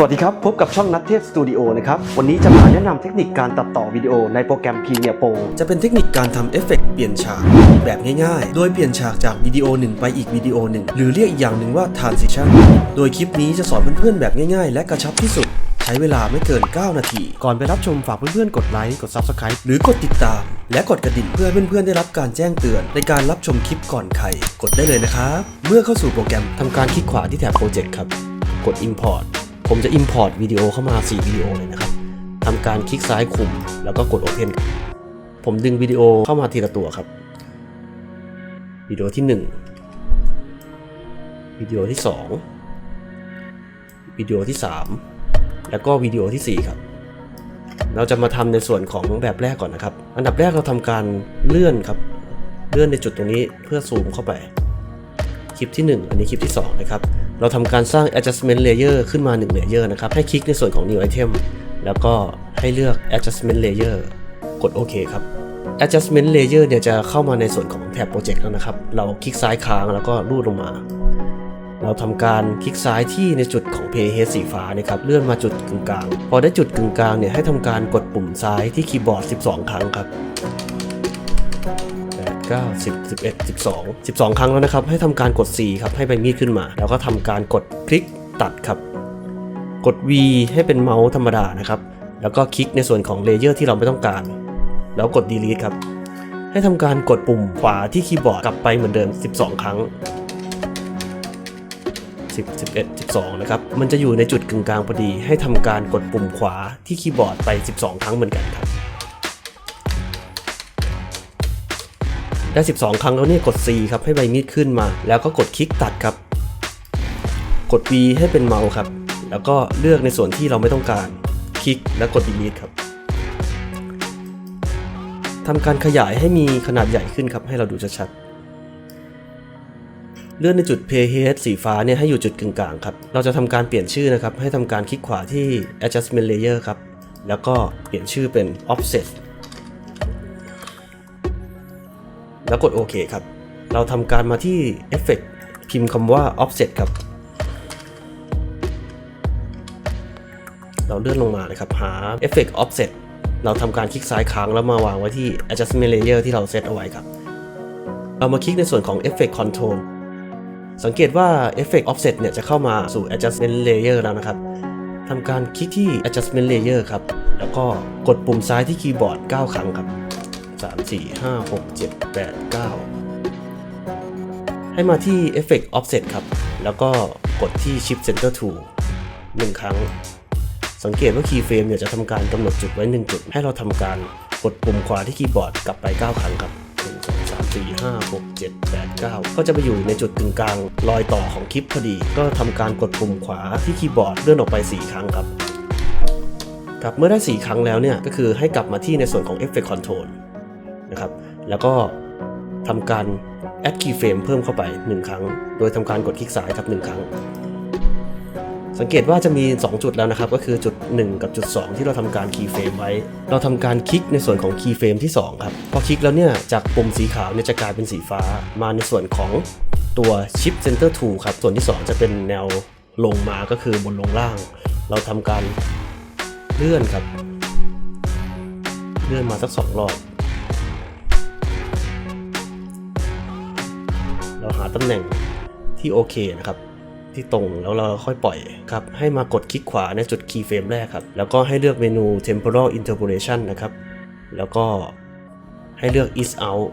สวัสดีครับ พบกับช่องนัทเทพสตูดิโอนะครับ วันนี้จะมาแนะนำเทคนิคการตัดต่อวิดีโอในโปรแกรม Premiere Pro จะเป็นเทคนิคการทำเอฟเฟกต์เปลี่ยนฉากแบบง่ายๆ โดยเปลี่ยนฉากจากวิดีโอหนึ่งไปอีกวิดีโอหนึ่ง หรือเรียกอีกอย่างหนึ่งว่า transition โดยคลิปนี้จะสอนเพื่อนๆแบบง่ายๆ และกระชับที่สุด ใช้เวลาไม่เกิน 9 นาที ก่อนไปรับชมฝากเพื่อนๆกดไลค์กด Subscribe หรือกดติดตาม และกดกระดิ่งเพื่อให้เพื่อนๆได้รับการแจ้งเตือน ในการรับชมคลิปก่อนใครกดได้เลยนะครับเมื่อเข้าสู่โปรแกรมทำการคลิกขวาที่แถบ Project ครับกด Import ผมจะ Import วิดีโอเข้ามา 4 วิดีโอเลยนะครับทำการคลิกซ้ายคุมแล้วก็กด Open ผมดึงวิดีโอเข้ามาทีละตัวครับ วิดีโอที่ 1 วิดีโอที่ 2 วิดีโอที่ 3 แล้วก็วิดีโอทีสี่4 ครับ เราจะมาทำในส่วนของแบบแรกก่อนนะครับ อันดับแรกเราทำการเลื่อนครับ เลื่อนในจุดตรงนี้เพื่อซูมเข้าไป คลิปที่ 1 อันนี้คลิปที่ 2 นะครับ เราทำการสร้าง adjustment layer ขึ้นมา 1 layer นะครับ ให้คลิกในส่วนของ new item แล้วก็ให้เลือก adjustment layer กดโอเคครับ adjustment layer เนี่ยจะเข้ามาในส่วนของแท็บ project แล้วนะครับ เราคลิกซ้ายค้างแล้วก็ลูดลงมา เราทำการคลิกซ้ายที่ในจุดของ playhead สีฟ้านะครับเลื่อนมาจุดกึ่งกลาง พอได้จุดกึ่งกลางเนี่ยให้ทำการกดปุ่มซ้ายที่คีย์บอร์ด 12 ครั้งครับ 9 10 11 12 12 ครั้งแล้วนะครับ ให้ทำการกด C ครับ ให้ใบมีดขึ้นมา แล้วก็ทำการกดคลิกตัดครับ กด V ให้เป็นเมาส์ธรรมดานะครับ แล้วก็คลิกในส่วนของเลเยอร์ที่เราไม่ต้องการ แล้วกด delete ครับ ให้ทำการกดปุ่มขวาที่คีย์บอร์ดกลับไปเหมือนเดิม 12 ครั้ง10 11 12 นะครับ มันจะอยู่ในจุดกึ่งกลางพอดี ให้ทำการกดปุ่มขวาที่คีย์บอร์ดไป 12 ครั้งเหมือนกันครับ ได้ 12 ครั้งแล้วเนี่ยกด C ครับให้ใบมีดขึ้นมา แล้วก็กดคลิกตัดครับ กด V ให้เป็นเมาส์ครับ แล้วก็เลือกในส่วนที่เราไม่ต้องการ คลิกแล้วกด delete ครับทำการขยายให้มีขนาดใหญ่ขึ้นครับให้เราดูชัดๆ เลื่อนในจุด playhead สีฟ้าเนี่ยให้อยู่จุดกึ่งกลางครับ เราจะทำการเปลี่ยนชื่อนะครับ ให้ทำการคลิกขวาที่ adjustment layer ครับ แล้วก็เปลี่ยนชื่อเป็น offset แล้วกดโอเคครับ เราทำการมาที่ Effect พิมพ์คำว่า Offset ครับ เราเลื่อนลงมาเลยครับ หา Effect Offset เราทำการคลิกซ้ายค้างแล้วมาวางไว้ที่ Adjustment Layer ที่เราเซตเอาไว้ครับ เรามาคลิกในส่วนของ Effect Control สังเกตว่า Effect Offset เนี่ยจะเข้ามาสู่ Adjustment Layer แล้วนะครับทำการคลิกที่ Adjustment Layer ครับ แล้วก็กดปุ่มซ้ายที่คีย์บอร์ด 9 ครั้งครับ 3 4 5 6 7 8 9 ให้มาที่ Effect Offset ครับ แล้วก็กดที่ Shift Center Tool 1 ครั้ง สังเกตว่า Keyframe เนี่ยจะทำการกำหนดจุดไว้ 1 จุด ให้เราทำการกดปุ่มขวาที่คีย์บอร์ดกลับไป 9 ครั้งครับ1 2 3 4 5 6 7 8 9 ก็จะไปอยู่ในจุดกึ่งกลางรอยต่อของคลิปพอดี ก็ทำการกดปุ่มขวาที่คีย์บอร์ดเลื่อนออกไป 4 ครั้งครับครับเมื่อได้ 4 ครั้งแล้วเนี่ย ก็คือให้กลับมาที่ในส่วนของ Effect Control นะครับ แล้วก็ทำการ add keyframe เพิ่มเข้าไป 1 ครั้ง โดยทำการกดคลิกซ้ายครับ1ครั้ง สังเกตว่าจะมี 2 จุดแล้วนะครับ ก็คือจุด 1 กับจุด 2 ที่เราทำการ keyframe ไว้ เราทำการคลิกในส่วนของ keyframe ที่ 2 ครับ พอคลิกแล้วเนี่ยจากปุ่มสีขาวเนี่ยจะกลายเป็นสีฟ้า มาในส่วนของตัว shift center tool ครับ ส่วนที่ 2 จะเป็นแนวลงมาก็คือบนลงล่าง เราทำการเลื่อนครับ เลื่อนมาสักสองรอบ เราหาตำแหน่งที่โอเคนะครับ ที่ตรงแล้วเราค่อยปล่อยครับ ให้มากดคลิกขวาในจุด keyframe แรกครับ แล้วก็ให้เลือกเมนู temporal interpolation นะครับ แล้วก็ให้เลือก ease out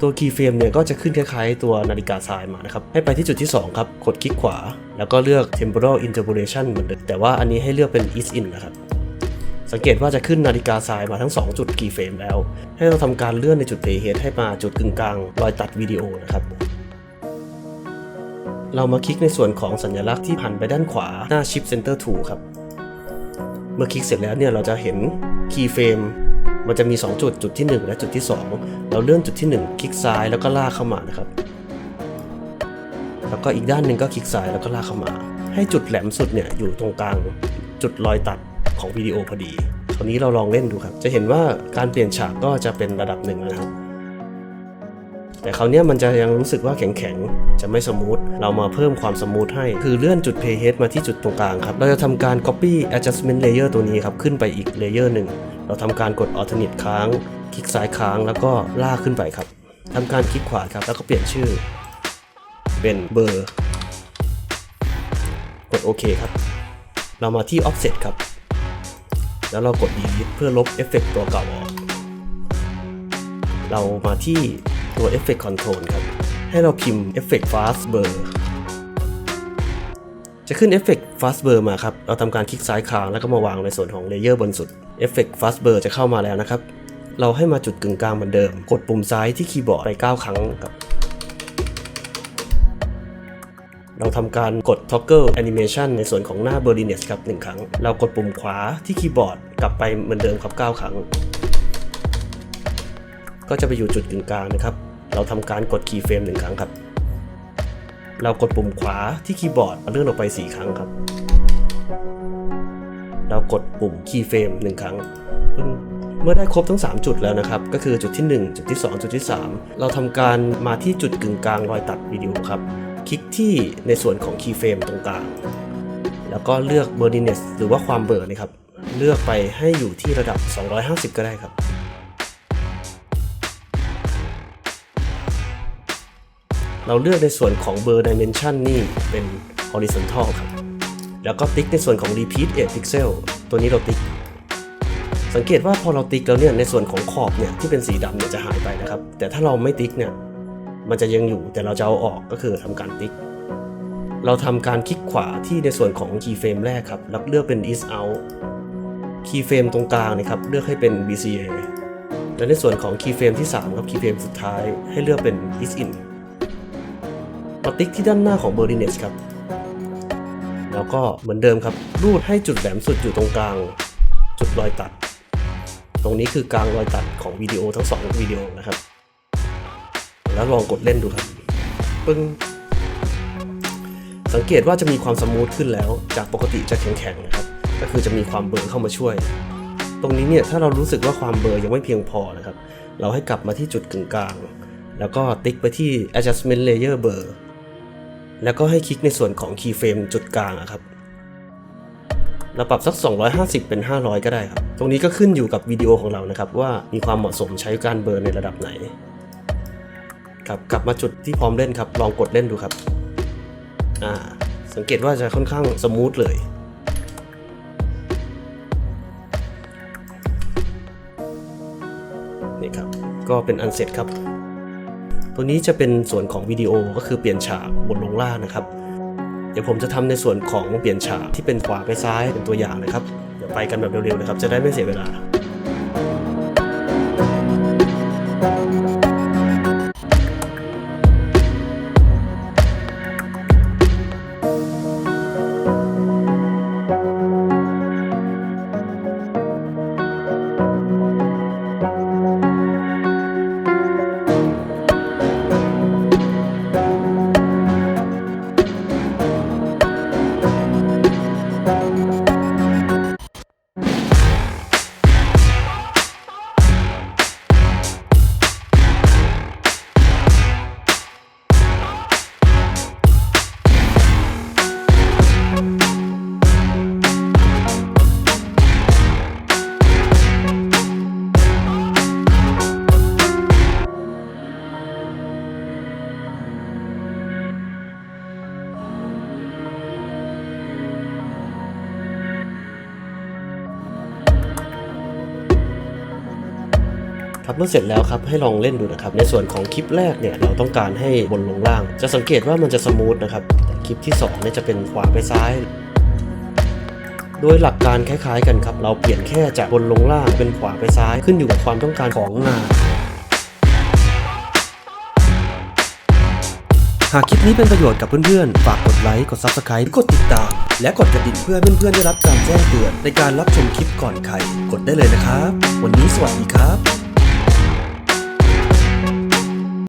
ตัว keyframe เนี่ยก็จะขึ้นคล้ายๆ ตัวนาฬิกาทรายมานะครับ ให้ไปที่จุดที่ 2 ครับ กดคลิกขวา แล้วก็เลือก temporal interpolation เหมือนเดิมแต่ว่าอันนี้ให้เลือกเป็น ease in นะครับ สังเกตว่าจะขึ้นนาฬิกาทรายมาทั้ง 2 จุด keyframe แล้ว ให้เราทำการเลื่อนในจุด playhead ให้มาจุดกึ่งกลางรอยตัดวิดีโอนะครับ เรามาคลิกในส่วนของสัญลักษณ์ที่หันไปด้านขวาหน้า Shift Center Tool ครับ เมื่อคลิกเสร็จแล้วเนี่ยเราจะเห็น keyframe มันจะมี 2 จุดจุดที่ 1 และจุดที่ 2 เราเลื่อนจุดที่ 1 คลิกซ้ายแล้วก็ลากเข้ามานะครับ แล้วก็อีกด้านหนึ่งก็คลิกซ้ายแล้วก็ลากเข้ามา ให้จุดแหลมสุดเนี่ยอยู่ตรงกลางจุดรอยตัดของวิดีโอพอดี คราวนี้เราลองเล่นดูครับ จะเห็นว่าการเปลี่ยนฉากก็จะเป็นระดับหนึ่งนะครับ แต่คราวเนี้ยมันจะยังรู้สึกว่าแข็งๆ จะไม่สมูท เรามาเพิ่มความสมูทให้ คือเลื่อนจุด playhead มาที่จุดตรงกลางครับ เราจะทำการ copy adjustment layer ตัวนี้ครับ ขึ้นไปอีกเลเยอร์หนึ่ง เราทำการกด alternate ค้าง คลิกซ้ายค้างแล้วก็ลากขึ้นไปครับทำการคลิกขวาครับ แล้วก็เปลี่ยนชื่อ เป็นเบอร์ กดโอเคครับ เรามาที่ offset ครับ แล้วเรากด delete เพื่อลบเอฟเฟกต์ตัวเก่าออก เรามาที่ ตัว Effect Control ครับ ให้เราพิมพ์ Effect Fast Blur จะขึ้น Effect Fast Blur มาครับ เราทำการคลิกซ้ายค้างแล้วก็มาวางในส่วนของเลเยอร์บนสุด Effect Fast Blur จะเข้ามาแล้วนะครับ เราให้มาจุดกึ่งกลางเหมือนเดิม กดปุ่มซ้ายที่คีย์บอร์ดไป 9 ครั้งครับเราทำการกด Toggle Animation ในส่วนของหน้า Blurriness ครับ 1 ครั้ง เรากดปุ่มขวาที่คีย์บอร์ดกลับไปเหมือนเดิมครับ 9 ครั้ง ก็จะไปอยู่จุดกึ่งกลางนะครับ เราทำการกดคีย์เฟรมหนึ่งครั้งครับ เรากดปุ่มขวาที่คีย์บอร์ดเลื่อนออกไป 4 ครั้งครับ เรากดปุ่มคีย์เฟรมหนึ่งครั้ง เมื่อได้ครบทั้ง 3 จุดแล้วนะครับ ก็คือจุดที่ 1 จุดที่ 2 จุดที่ 3 เราทำการมาที่จุดกึ่งกลางรอยตัดวิดีโอครับ คลิกที่ในส่วนของคีย์เฟรมตรงกลาง แล้วก็เลือก blurriness หรือว่าความเบลอนะครับ เลือกไปให้อยู่ที่ระดับ 250 ก็ได้ครับ เราเลือกในส่วนของเบอร์ dimension นี่เป็น horizontal ครับ แล้วก็ติ๊กในส่วนของ repeat 8 pixel ตัวนี้เราติ๊ก สังเกตว่าพอเราติ๊กแล้วเนี่ยในส่วนของขอบเนี่ยที่เป็นสีดำเนี่ยจะหายไปนะครับ แต่ถ้าเราไม่ติ๊กเนี่ยมันจะยังอยู่แต่เราจะเอาออกก็คือทำการติ๊ก เราทำการคลิกขวาที่ในส่วนของ keyframe แรกครับแล้วเลือกเป็น is out keyframe ตรงกลางนะครับเลือกให้เป็น BCA และในส่วนของ keyframe ที่ 3 ครับ keyframe สุดท้ายให้เลือกเป็น is in มาติ๊กที่ด้านหน้าของ b e r i n e s ครับ แล้วก็เหมือนเดิมครับรูดให้จุดแหลมสุดอยู่ตรงกลาง จุดรอยตัด ตรงนี้คือกลางรอยตัดของวิดีโอทั้งสองวิดีโอนะครับ แล้วลองกดเล่นดูครับปึ้งสังเกตว่าจะมีความสมูทขึ้นแล้ว จากปกติจะแข็งๆนะครับ ก็คือจะมีความเบลอเข้ามาช่วย ตรงนี้เนี่ยถ้าเรารู้สึกว่าความเบลอยังไม่เพียงพอนะครับ เราให้กลับมาที่จุดกึ่งกลาง แล้วก็ติ๊กไปที่ adjustment layer blur แล้วก็ให้คลิกในส่วนของ keyframe จุดกลางครับเราปรับสัก 250 เป็น 500 ก็ได้ครับ ตรงนี้ก็ขึ้นอยู่กับวิดีโอของเรานะครับ ว่ามีความเหมาะสมใช้การเบลอในระดับไหน ครับกลับมาจุดที่พร้อมเล่นครับ ลองกดเล่นดูครับ อ่า สังเกตว่าจะค่อนข้างสมูทเลย นี่ครับ ก็เป็นอันเสร็จครับ ตัวนี้จะเป็นส่วนของวิดีโอก็คือเปลี่ยนฉากบนลงล่างนะครับ เดี๋ยวผมจะทำในส่วนของเปลี่ยนฉากที่เป็นขวาไปซ้ายเป็นตัวอย่างนะครับ เดี๋ยวไปกันแบบเร็วๆนะครับ จะได้ไม่เสียเวลา ครับเมื่อเสร็จแล้วครับให้ลองเล่นดูนะครับในส่วนของคลิปแรกเนี่ยเราต้องการให้บนลงล่าง จะสังเกตว่ามันจะสมูทนะครับแต่คลิปที่2เนี่ยจะเป็นขวาไปซ้ายโดยหลักการคล้ายๆกันครับ เราเปลี่ยนแค่จากบนลงล่างเป็นขวาไปซ้ายขึ้นอยู่กับความต้องการของงาน หากคลิปนี้เป็นประโยชน์กับเพื่อนๆ ฝากกดไลค์กด Subscribe กดติดตาม และกดกระดิ่งเพื่อเพื่อนๆได้รับการแจ้งเตือนในการรับชมคลิปก่อนใคร กดได้เลยนะครับ วันนี้สวัสดีครับ